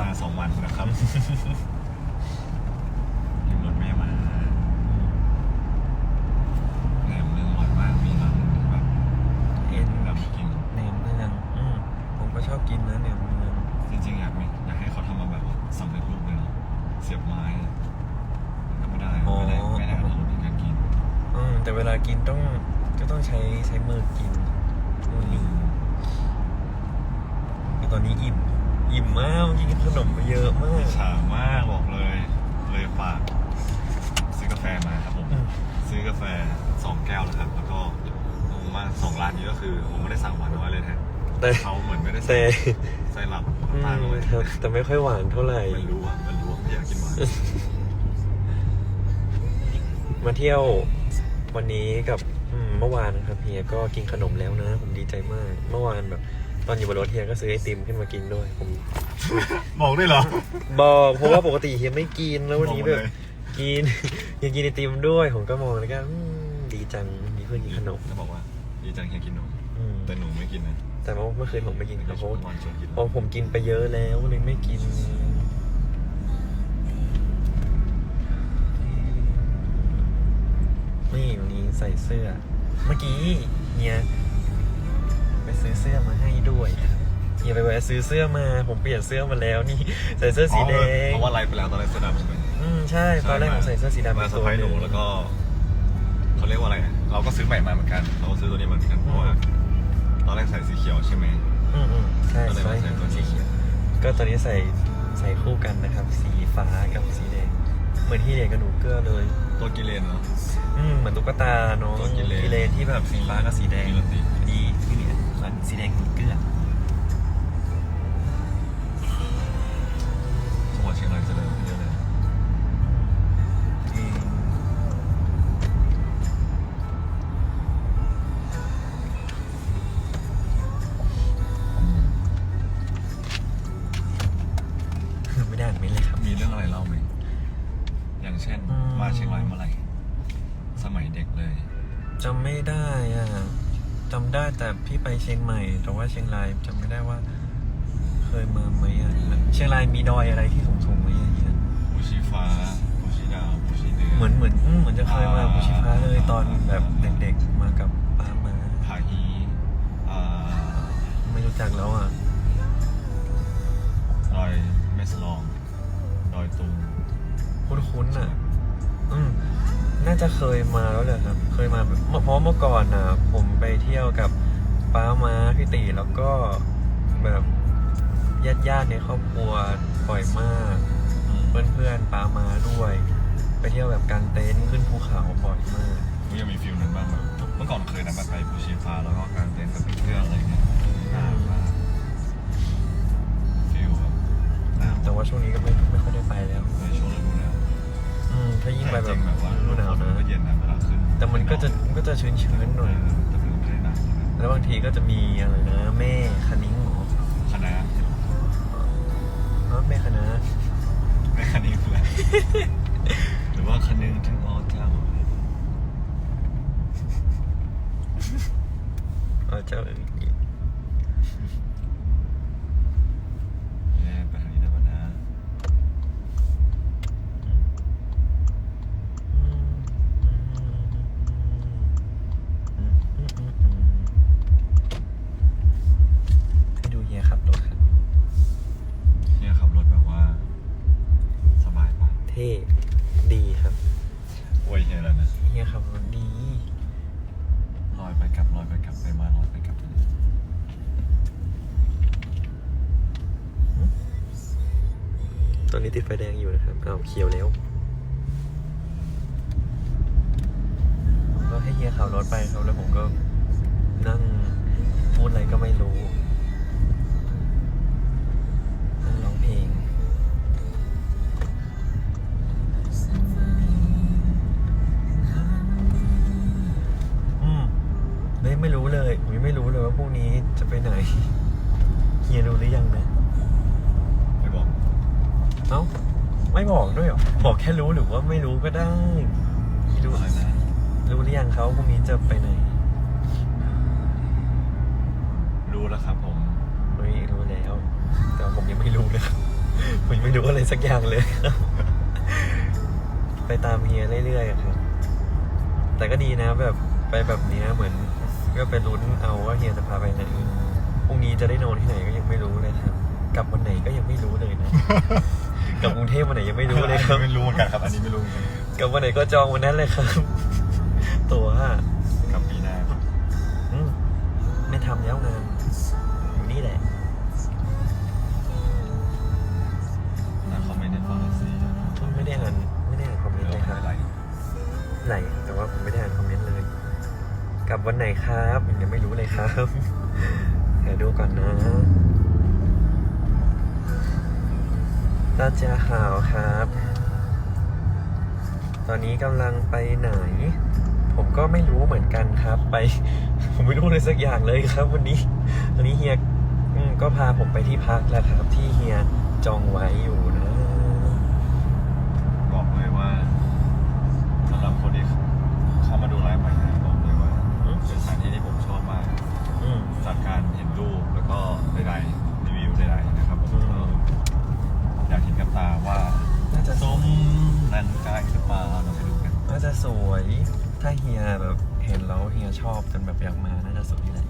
มาสองวันนะครับ ยังรถแม่มาแหนมเนืองอร่อยมากมีร้านหนึงแบบ เอ็น แบบกิน แหนมเนืองอืมผมก็ชอบกินนะแหนมเนือง จริงๆอยากมีอยากให้เขาทำมาแบบสำเร็จรูปเลยเนาะเสียบไม้ก็ไม่ได้ไม่ได้ไม่ได้อรรถรสในการกิน อืมแต่เวลากินต้องก็ต้องใช้ใช้มือกินอืมแต่ตอนนี้อิ่ม อิ่มมากกินขนมไปเยอะมาก ฉามากบอกเลย เลยฝากซื้อกาแฟมาครับผม อืม ซื้อ กาแฟสองแก้วนะครับ แล้วก็งงมากสองร้านนี้ก็คือผมไม่ได้สั่งหวานน้อยเลยนะแต่ เขาเหมือนไม่ได้ใส่แต่ใส่หลับอืมตาลงไปครับแต่ไม่ค่อยหวานเท่าไหร่ไม่รู้อะไม่รู้ว่าอยากกินหวานมาเที่ยววันนี้กับอืมเมื่อวานนะครับเฮียก็กินขนมแล้วนะ ผมดีใจมาก เมื่อวานแบบ ตอนอยู่บนรถเฮียก็ซื้อไอติมขึ้นมากินด้วย ผม บอกได้เหรอ บอกเพราะว่าปกติเฮียไม่กินแล้ววันนี้แบบ บอกเลย กินเฮียกินไอติมด้วย ผมก็มองแล้วก็อืมดีจังมีเพื่อนกินขนมจะบอกว่าดีจังเฮียกินนมอืมแต่หนูไม่กินนะแต่ว่าเมื่อคืนผมไม่กินครับเพราะวันชวนกินเพราะผมกินไปเยอะแล้วเลยไม่กิน นี่วันนี้ใส่เสื้อ เมื่อกี้เฮียไปซื้อเสื้อมาให้ด้วยเฮียไปแวะซื้อเสื้อมา ผมเปลี่ยนเสื้อมาแล้วนี่ ใส่เสื้อสีแดง เพราะว่าไล่ไปแล้วตอนแรกเสื้อดำใช่ไหม อืมใช่ตอนแรกผมใส่เสื้อสีดำมาเป็นเซอตัร์วไพรส์หหนูนึ่งแล้วก็เขาเรียกว่าอะไรอะเราก็ซื้อใหม่มาเหมือนกัน เราก็ซื้อตัวนี้มาเหมือนกันเพราะว่าตอนแรกใส่สีเขียวใช่ไหมอืมอืมใช่ก็เลยใช่มาใส่ตัวสีเขียวก็ตอนนี้ใส่ใส่คู่กันนะครับ สีฟ้ากับสีแดงเหมือนที่เด็กกับหนูเกื้อเลย ตัวกิเลนเนาะอืมเหมือนตุ๊กตาน้องตัวกิเลนเลนที่แบบสีฟ้ากับสีแดงกิเลนสีดีพี่เหรียญส่วนสีแดงหนูเกื้อจังหวัดเชียงรายเจริญ เชียงรายจำไม่ได้ว่า เคยมาไหมอะเชียงรายมีดอยอะไรที่สูงๆไหมอะเฮียภูชีฟ้าภูชีดาวภูชีเดือนเหมือนเหมือนอืมเหมือนจะเคยมาอ่าภูชิฟ้าเลยตอนแบบเด็กๆมากับป้ามา ผาฮีอ่าไม่รู้จักแล้วอะดอยแม่สลองดอยตุงคุ้นๆอะ อืมน่าจะเคยมาแล้วแหละครับ เคยมาแบบเพราะเมื่อก่อนนะผมไปเที่ยวกับ ป้ามาพี่ตีแล้วก็แบบญาติๆในครอบครัวบ่อยมากเพื่อนๆป้ามาด้วย ไปเที่ยวแบบกางเต็นท์ขึ้นภูเขาบ่อยมากกูยังมีฟิลนั้นบ้างแบบเมื่อก่อนเคยนะแบบไปภูชีฟ้าแล้วก็กางเต็นท์กับเพื่อนๆอะไรเงี้ยนานมากฟิลแบบหนาวแต่ว่าช่วงนี้ก็ไม่ไม่ค่อยได้ไปแล้วในช่วงฤดูหนาวอืมถ้ายิ่งไปแต่แบจบริงแบบว่าฤดูหนาวมันะก็เย็นนะเวลาขึ้นแต่มันก็จะมันก็จะชื้นๆหน่อย เแต่มันก็ไม่ได้หนาวใช่ไหมแล้วบางทีก็จะมีอะไรนะแม่คณิ้งหมอคณะฮะแม่คณะไม่คณิ้งคืออะไรหรือว่าคนึงถึงอ๋อเจ้าอ๋อเจ้าอื่นอีก แย่ไปทางนี้ได้ปะนะ ให้ดูเฮียขับรถครับ เนี่ยขับรถแบบว่า สบายปะ เท่ดีครับ โอ้ยเฮียแล้วนะ เฮียขับรถดี ลอยไปกลับลอยไปกลับไปมาลอยไปกลับ ตอนนี้ติด ไฟแดงอยู่นะครับเอาเขียวแล้ว ว่าไม่รู้ก็ได้รู้อะไรนะรู้หรือยังเขาพรุ่งนี้จะไปไหน รู้แล้วครับผมเฮ้ยรู้แล้ว แต่ว่าผมยังไม่รู้เลยครับอะไรสักอย่างเลยครับไปตามเฮียเรื่อยๆอะครับ แต่ก็ดีนะแบบไปแบบเนี้ยเหมือน ก็ไปลุ้นเอาว่าเฮียจะพาไปไหนพรุ่งนี้จะได้นอนที่ไหนก็ยังไม่รู้เลยครับกลับวันไหนก็ยังไม่รู้เลยนะ กลับกรุงเทพวันไหนยังไม่รู้เลยครับ ไม่รู้เหมือนกันครับอันนี้ไม่รู้เหมือนกันกลับวันไหนก็จองวันนั้นเลยครับ ตัวว่ากับปีหน้าอืมไม่ทำแล้วงานอยู่นี่แหละแต่เขาไม่ได้ฟังสิไม่ได้อ่านไม่ได้อ่านคอมเมนต์เลยครับไหลไหลแต่ว่าผมไม่ได้อ่านคอมเมนต์เลยกลับวันไหนครับยังไม่รู้เลยครับเดี๋ยวดูก่อนนะ ตาจาหาวครับ ตอนนี้กำลังไปไหน ผมก็ไม่รู้เหมือนกันครับ ไป ผมไม่รู้เลยสักอย่างเลยครับ วันนี้วันนี้เฮียก็พาผมไปที่พักแล้วครับ ที่เฮียจองไว้อยู่นะ บอกเลยว่าสำหรับคนที่เข้ามาดูไลฟ์ใหม่นะบอกเลยว่า อืม เป็นสถานที่ที่ผมชอบมาก อืม จากการเห็นรูปแล้วก็ใดๆรีวิวใดๆนะครับผม อืม ก็อยากเห็นกับตาว่าน่าจะส้มนันกายหรือเปล่าเราไปดูกันน่าจะสวย ถ้าเฮียแบบเห็นแล้วเฮียชอบจนแบบอยากมาน่าจะสวยแหละ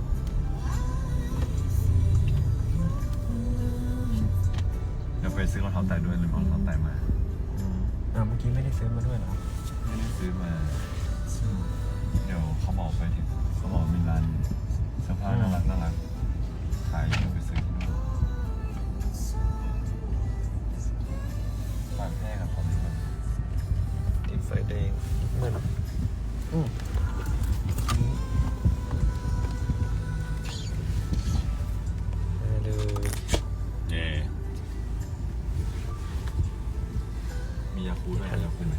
เดี๋ยวไปซื้อรองเท้าแตะด้วยหรือรองเท้าแตะมาอืมอ่าเมื่อกี้ไม่ได้ซื้อมาด้วยเหรอไม่ได้ซื้อมา เดี๋ยวเขาบอกไปถึงเขาบอกมีร้านเสื้อผ้าน่ารักน่ารักขายอยู่ไปซื้อ ติดไฟแดงเหมือนอืมมาเลยเย่มียาคูด้วยยาคูไหม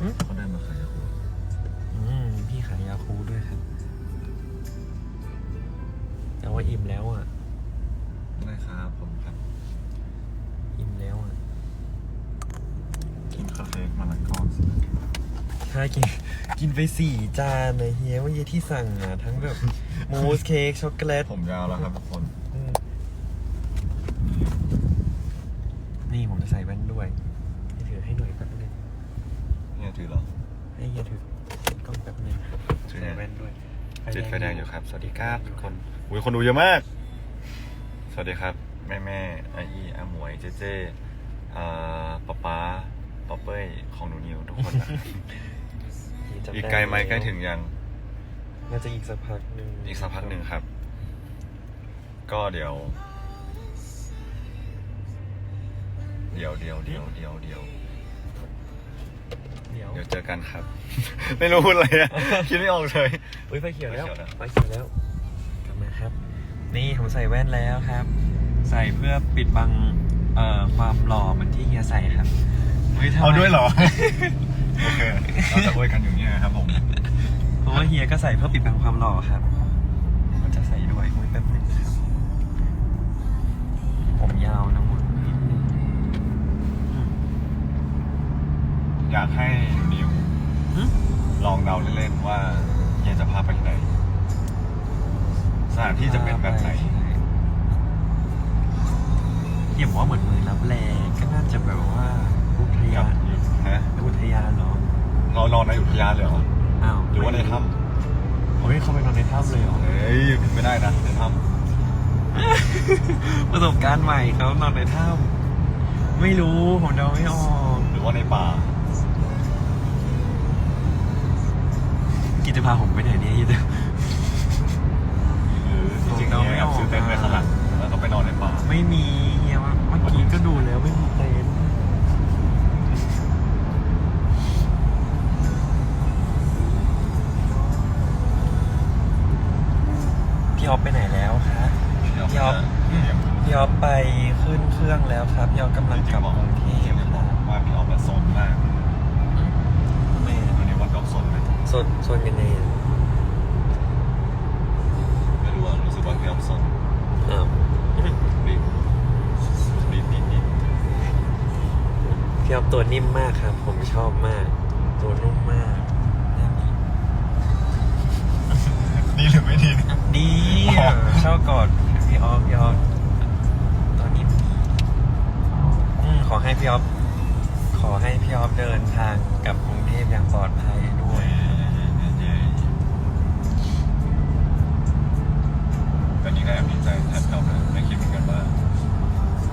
อืมเขาได้มาขายยาคูอืมมีพี่ขายยาคูด้วยครับ แต่ว่าอิ่มแล้วอะ ได้ครับผมครับ อิ่มแล้วอะ กินคาเฟ่มาละก้อน ใช่กินกินไปสี่จานเลยเฮียเมื่อกี้ที่สั่งอะ ทั้งแบบมูสเค้กช็อกโกแลตผมยาวแล้วครับทุกคน อืมนี่ผมจะใส่แว่นด้วยให้ถือให้หน่อยแป๊บนึงเนี่ยถือเหรอ ให้เฮียถือติดกล้องแป๊บนึงถือ ใส่แว่นด้วยติดไฟแดงอยู่ครับ สวัสดีครับทุกคนอุ้ยคนดูเยอะมาก สวัสดีครับ แม่แม่อาอีอาหมวยเจเจอ่าป๊าป๊า ป๊อปเป้ยของหนูนิวทุกคนนะเฮียจำด้อีกไกลไหมแล้วใกล้ถึงยัง น่าจะอีกสักพักหนึ่งอีกสักพักหนึ่งครับ ก็เดี๋ยว เดี๋ยวเดี๋ยวเดี๋ยวเดี๋ยวเดี๋ยวเดี๋ยวเดี๋ยวเจอกันครับ ไม่รู้พูดอะไรอะคิดไม่ออกเลย อุ้ยไฟเขียวแล้วไฟเขียวแล้วไฟเขียวแล้วกลับมาครับ นี่ผมใส่แว่นแล้วครับ ใส่เพื่อปิดบังเอ่อความหล่อเหมือนที่เฮียใส่ครับ ฮ้ทำไม เอาด้วยเหรอ โอเคเราจะอวยกันอย่างนี้ยครับผมเพราะว่าเฮียก็ใส่เพื่อปิดบังความหล่อครับ ก็จะใส่ด้วยอุ้ยแป๊บนึงครับ ผมยาวนะมึงนิดนึงอืม อยากให้นิว หึ ลองเดาเล่นๆว่าเฮียจะพาไปที่ไหน สถานที่จะเป็นแบบไหน เฮียบอกว่าเหมือนเมืองรับแลก็น่าจะแบบว่าอุท กั ยา บ น ฮะ อุทยานเหรอ เรานอนในอุทยานเลยเหรอ อ้าว หรือว่าในถ้ โอ้ยเขาไปนอนในถ้ำเลยเหรอำเฮ้ยไม่ได้นะในถ้ ประสบ การณ์ใหม่เขานอนในถ้ำไม่รู้ผมเดาไม่ออกำหรือว่าในป่ากิจจะพาผมไปไหนเนี่ยกิจจะหรือจริงๆเราเนี่ยไม่ออกซื้อเต็นท์ไว้ข้างหลังแล้วก็ไปนอนในป่าไม่มีเฮียเมื่อกี้ก็ดูแล้วไม่มีเต็นท์พี่ออฟไปไหนแล้วคะ พี่ออฟ พี่ออฟไปขึ้นเครื่องแล้วครับพี่ออฟกำลังกลับกรุงเทพครับว่าพี่ออฟแบบโซนมากแม่วันนี้ว่าพี่ออฟโซนไหมโซนโซนยังไงอะไม่รู้อะรู้สึกว่าพี่ออฟโซนอ้าวรีบรีบรีบรีบพี่ออฟตัวนิ่มมากครับ ผมชอบมาก ตัวนุ่มมากน่ามีดีหรือไม่ดีนะดีอ๋อชอบกอดพี่ออฟพี่ออฟ ขอให้พี่ออฟขอให้พี่ออฟเดินทางกลับกรุงเทพอย่างปลอดภัยด้วย ก็นี่ก็แอบดีใจแทนเขานะไม่คิดเหมือนกันว่า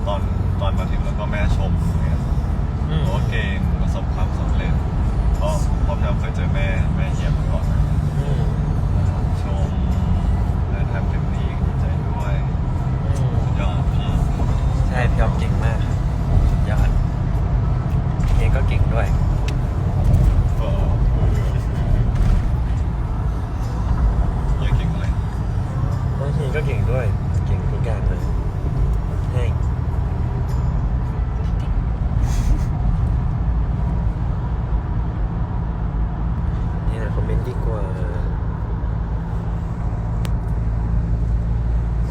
ตอนตอนมาถึงแล้วก็แม่ชมเนี่ยอืม โอเก่งประสบความสำเร็จเพราะเพราะพี่เคยเจอแม่แม่เยี่ยมมาก่อนนะ อืม ชมและทำเต็มที่ดีใจด้วย อืม สุดยอดพี่ ใช่พี่ออฟเก่งมากครับสุดยอดเองก็เก่งด้วย เออเยี่ยเก่งอะไร น้องทีก็เก่งด้วย เก่งทุกอย่างเลยให้เนี่ยคอมเมนต์ดีกว่า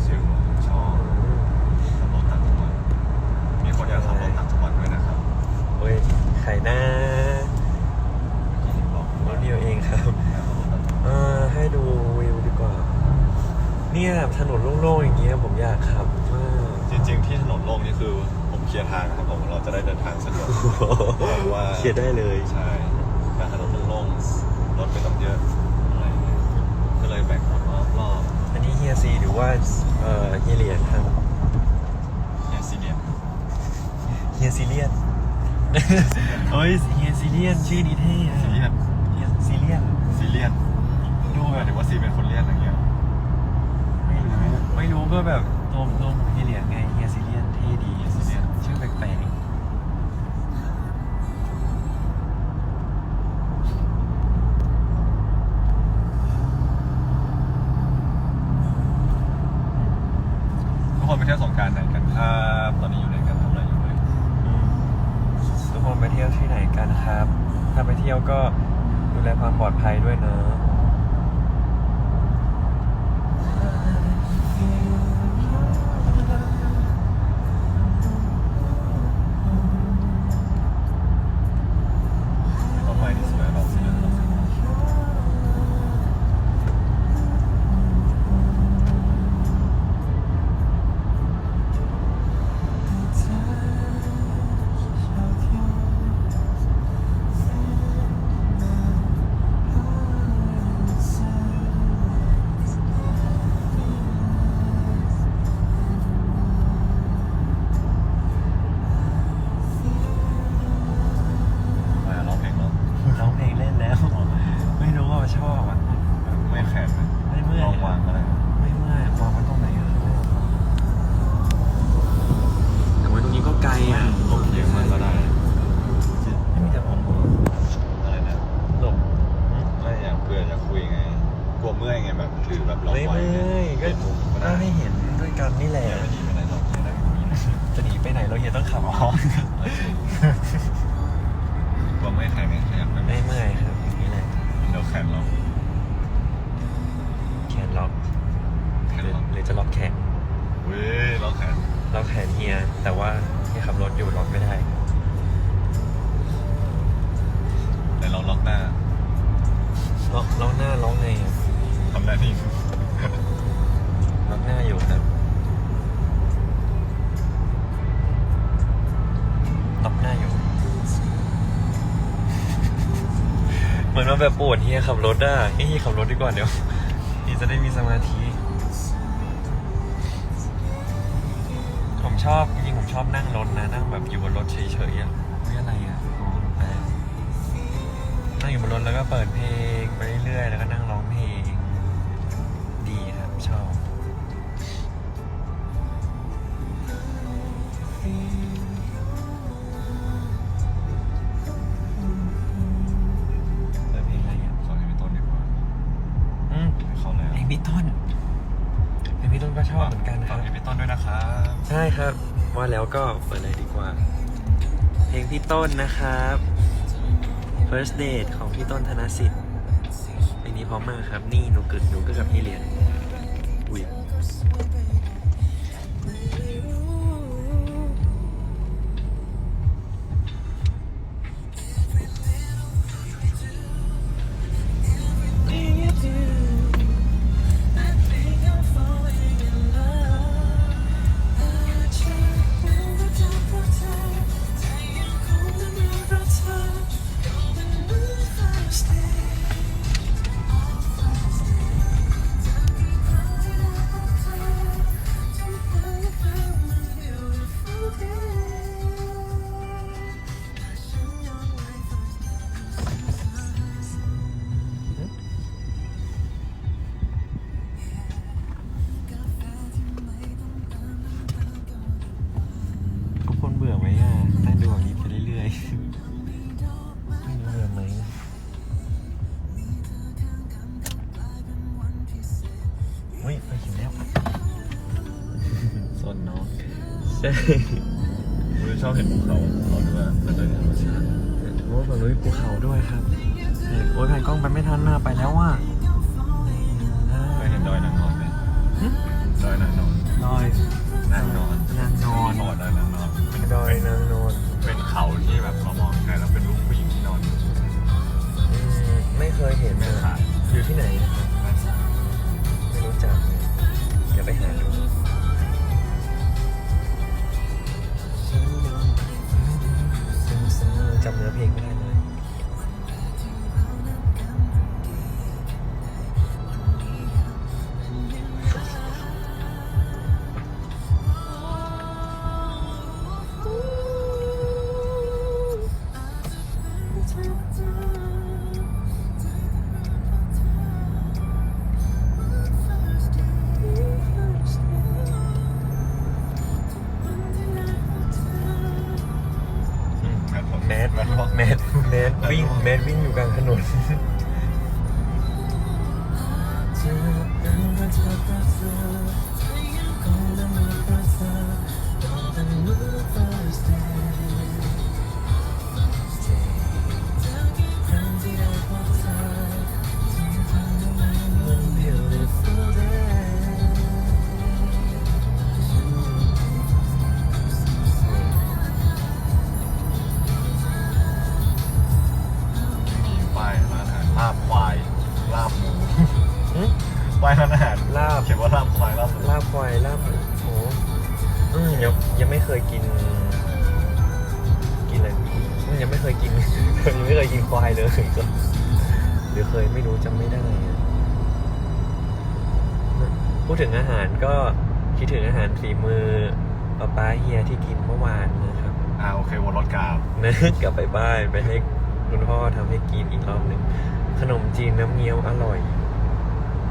ซิวชอบขับรถต่างจังหวัดมีคนอยากขับรถต่างจังหวัดด้วยนะครับ เฮ้ยใครหน้า ที่บอก น้องเดียวเองครับ อยากขับรถต่างจังหวัด เออให้ดูวิวดีกว่า เนี่ยถนนโล่งๆอย่างเงี้ยผมอยากขับมาก จริง ๆ ที่ถนนโล่งนี่คือผมเคลียร์ทางครับผมเราจะได้เดินทางสะดวกว่าเคลียร์ได้เลย ใช่แต่ถนนโล่งๆรถไม่ต้องเยอะอะไรอย่างเงี้ยก็เลยแบ่งรถรอบรอบอันนี้เฮียซีหรือว่าเอ่อเฮียเหรียญครับแค่สี่เหลี่ยมเฮียซีเลียนเฮ้ยเฮียซีเลียนชื่อนี้เท่อะซีเรียสเฮียซีเลียน ซีเรียสดูแบบหรือว่าซีเป็นคนเรียสอะไรเงี้ยไม่รู้ ไม่รู้ก็แบบตัวตัวเฮียเหรียญไงเฮียซีเลียนเท่ดีเฮียซีเลียนชื่อแปลกทุกคนไปเที่ยวสงกรารไหนกันครับตอนนี้อยู่ไหนกันทำอะไรอยู่เลย ทุกคนไปเที่ยวที่ไหนกันครับ ถ้าไปเที่ยวก็ อแบบล็อกไม่ไว้เมื่อยก็เปลี่ยนมุมก็ก็ได้ให้เห็นด้วยกันนี่แหละอย่าไปดีไปไหนหรอกอย่าได้อยู่นี่นะจะหนีไปไหนเราเฮียต้องขับอ๋อกลัวเมื่อยแขนไงขยับไปไหมไม่เมื่อยครับอย่างนี้แหละ เดี๋ยวแขนเรา มือนว่าแบบปวดเฮียขับรถอะเฮียขับรถดีกว่าเดี๋ยวเฮียจะได้มีสมาธิ ผมชอบจริงผมชอบนั่งรถนะ นั่งแบบอยู่บนรถเฉยๆอะไม่อะไรอะนั่งอยู่บนรถแล้วก็เปิดเพลงไปเรื่อยๆแล้วก็นั่ง ก็ชอบเหมือนกันคฝารักบให้พี่ต้นด้วยนะครับ ใช่ครับ ว่าแล้วก็เปิดเลยดีกว่า เพลงพี่ต้นนะครับ First Date ของพี่ต้นธนสิทธิ์เพลงนี้เพร้อมมากครับ นี่หนูกึดหนูกึดกับพี่เรียนอุ้ยฮ้ย ช่คุณชอบเห็นภูเขาเขาด้วยแล้วก็ธรรมชาติโอ้ฝั่งนู้นมีภูเขาด้วยครับนี่โอ้ยแผ่นกล้องไปไม่ทันหน้าไปแล้วว่ะเคยเห็นดอยนางนอนไหมดอยนางนอนดอยนางนอนนางนอนนอนดอยนางนอนดอยนางนอนเป็นเขาที่แบบเรามองไกลแล้วเป็นรูปผู้หญิงที่นอนอืมไม่เคยเห็นไม่นะขาดอยู่ที่ไหนไม่รู้จักเดี๋ยวไปหาดู จำเนื้อเพลงไม่ได้ ฝีมือป้าป้าเฮียที่กินเมื่อวานนะครับอ่าโอเควนรถกราบนะกลับไปบ้านไปให้คุณพ่อทำให้กินอีกรอบหนึ่งขนมจีนน้ำเงี้ยวอร่อย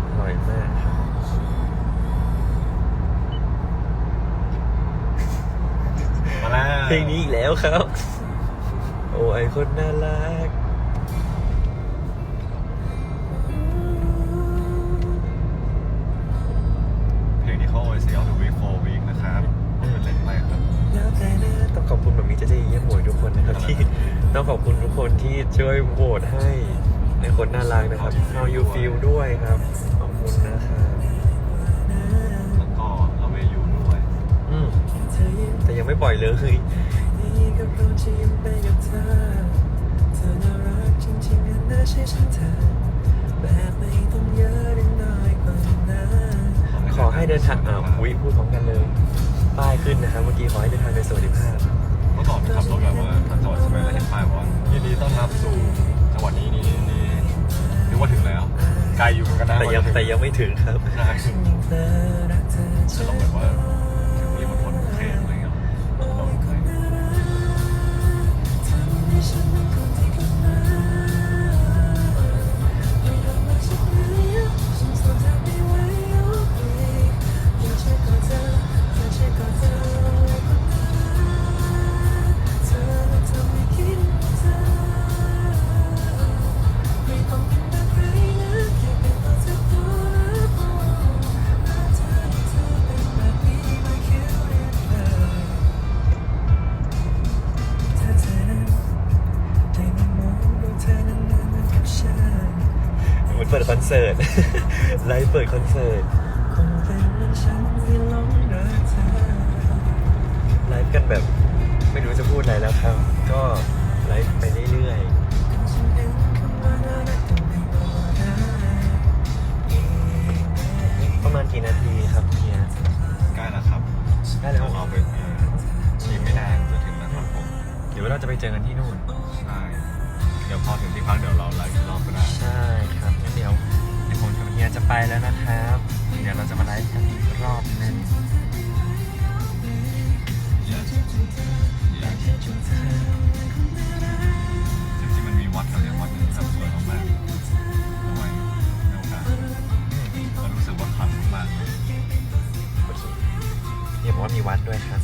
อร่อยมากครับมาแล้วเพลงนี้อีกแล้วครับ โอ้ไอคนน่ารัก ขอบคุณแบบนี้จะจะเยี่ยมหมวยทุกคนนะครับที่ต้องขอบคุณทุกคนที่ช่วยโหวตให้ในคนน่ารักนะครับ How you feel ด้วยครับขอบคุณนะครับแล้วก็เอาเวยูด้วยอืมแต่ยังไม่ปล่อยเลยขอให้เดินทางอ้าววิพูดพร้อมกันเลย ป้ายขึ้นนะครับ เมื่อกี้ขอให้เดินทางโดยสวัสดิภาพ เมื่อก่อนขับรถแบบว่าทางจังหวัดใช่ไหมแล้วเห็นป้ายว่ายินดีต้อนรับสู่จังหวัดนี้นี่นี่นึกว่าถึงแล้ว ไกลอยู่เหมือนกันนะแต่ยังแต่ยังไม่ถึงครับใช่จะลองแบบว่า ไลฟ์เปิดคอนเสิร์ตไลฟ์กันแบบไม่รู้จะพูดอะไรแล้วครับ ก็ไลฟ์ไปเวัดด้วยครับ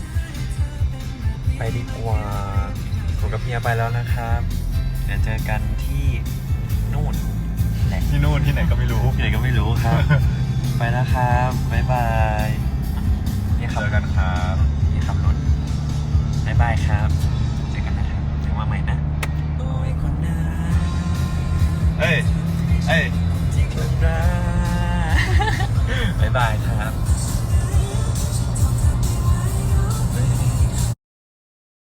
ไปดีกว่าผมกับเพียไปแล้วนะครับ เดี๋ยวเจอกันที่นู่นแหลที่นู่นที่ไหนก็ไม่รู้ที่ไหนก็ไม่รู้ครับ ไปแล้วครับบ๊ายบายนี่ขับกันครับนี่ขับรถบ๊ายบายครับเจอกันนะครับถึงวัาใหม่นะโอ้ยคนน่าเฮ้ยเฮ้ยจริงคนรักบ๊ายบายครับ